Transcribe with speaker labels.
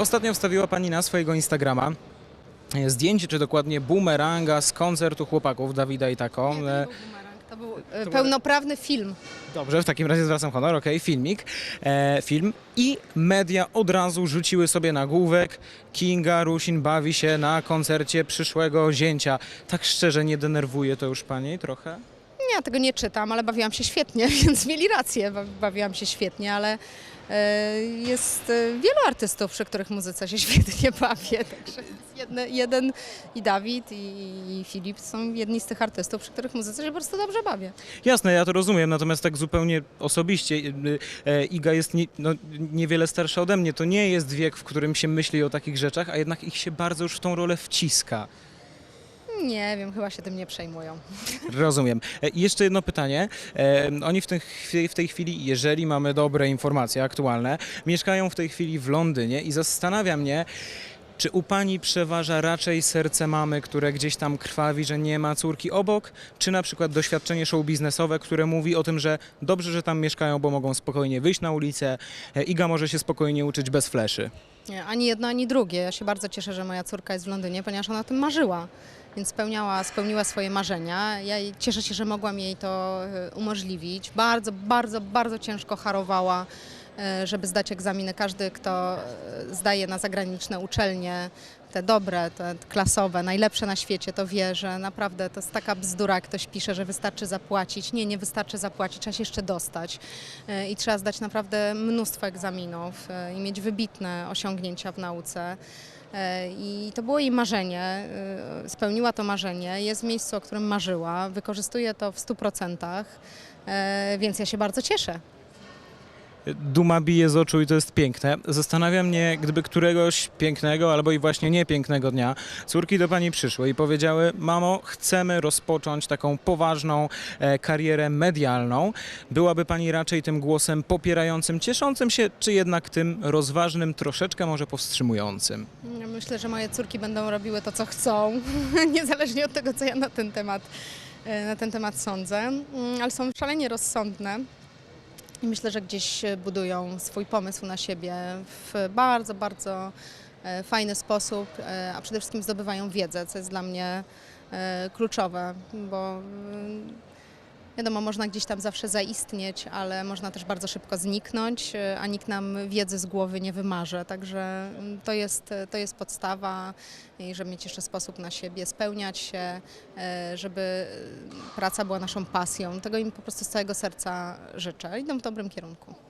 Speaker 1: Ostatnio wstawiła Pani na swojego Instagrama e, zdjęcie, czy dokładnie bumeranga z koncertu chłopaków Dawida i Tako. E,
Speaker 2: To był e, pełnoprawny film.
Speaker 1: Dobrze, w takim razie zwracam honor, okej, filmik, e, film i media od razu rzuciły sobie nagłówek Kinga Rusin bawi się na koncercie przyszłego zięcia. Tak szczerze nie denerwuje to już Pani trochę?
Speaker 2: Ja tego nie czytam, ale bawiłam się świetnie, więc mieli rację, ba- bawiłam się świetnie, ale e, jest e, wielu artystów, przy których muzyce się świetnie bawię. Także jedne, jeden i Dawid i, Filip są jedni z tych artystów, przy których muzyce się po prostu dobrze bawię.
Speaker 1: Jasne, ja to rozumiem, natomiast tak zupełnie osobiście e, Iga jest nie, no, niewiele starsza ode mnie. To nie jest wiek, w którym się myśli o takich rzeczach, a jednak ich się bardzo już w tą rolę wciska.
Speaker 2: Nie wiem, chyba się tym nie przejmują.
Speaker 1: Rozumiem. E, I jeszcze jedno pytanie. E, Oni w, chwi- w tej chwili, jeżeli mamy dobre informacje aktualne, mieszkają w tej chwili w Londynie i zastanawia mnie, czy u pani przeważa raczej serce mamy, które gdzieś tam krwawi, że nie ma córki obok, czy na przykład doświadczenie show biznesowe, które mówi o tym, że dobrze, że tam mieszkają, bo mogą spokojnie wyjść na ulicę, e, Iga może się spokojnie uczyć bez fleszy.
Speaker 2: Nie, ani jedno, ani drugie. Ja się bardzo cieszę, że moja córka jest w Londynie, ponieważ ona o tym marzyła. Więc spełniała, spełniła swoje marzenia. Ja cieszę się, że mogłam jej to e, umożliwić. Bardzo, bardzo, bardzo ciężko harowała, e, żeby zdać egzaminy. Każdy, kto e, zdaje na zagraniczne uczelnie, te dobre, te klasowe, najlepsze na świecie, to wie, że naprawdę to jest taka bzdura, jak ktoś pisze, że wystarczy zapłacić. Nie, nie wystarczy zapłacić, trzeba się jeszcze dostać. E, I trzeba zdać naprawdę mnóstwo egzaminów e, i mieć wybitne osiągnięcia w nauce. E, I to było jej marzenie, spełniła to marzenie, jest w miejscu, o którym marzyła, wykorzystuje to w 100%, e, więc ja się bardzo cieszę.
Speaker 1: Duma bije z oczu i to jest piękne. Zastanawia mnie, gdyby któregoś pięknego albo i właśnie niepięknego dnia córki do pani przyszły i powiedziały: Mamo, chcemy rozpocząć taką poważną e, karierę medialną. Byłaby pani raczej tym głosem popierającym, cieszącym się, czy jednak tym rozważnym, troszeczkę może powstrzymującym?
Speaker 2: Myślę, że moje córki będą robiły to, co chcą, niezależnie od tego, co ja na ten temat, e, na ten temat sądzę, Mm, ale są szalenie rozsądne. I myślę, że gdzieś budują swój pomysł na siebie w bardzo, bardzo e, fajny sposób, e, a przede wszystkim zdobywają wiedzę, co jest dla mnie e, kluczowe, bo mm, wiadomo, można gdzieś tam zawsze zaistnieć, ale można też bardzo szybko zniknąć, a nikt nam wiedzy z głowy nie wymarze. Także mm, to jest, to jest podstawa i żeby mieć jeszcze sposób na siebie, spełniać się, e, żeby e, praca była naszą pasją. Tego im po prostu z całego serca życzę. Idą w dobrym kierunku.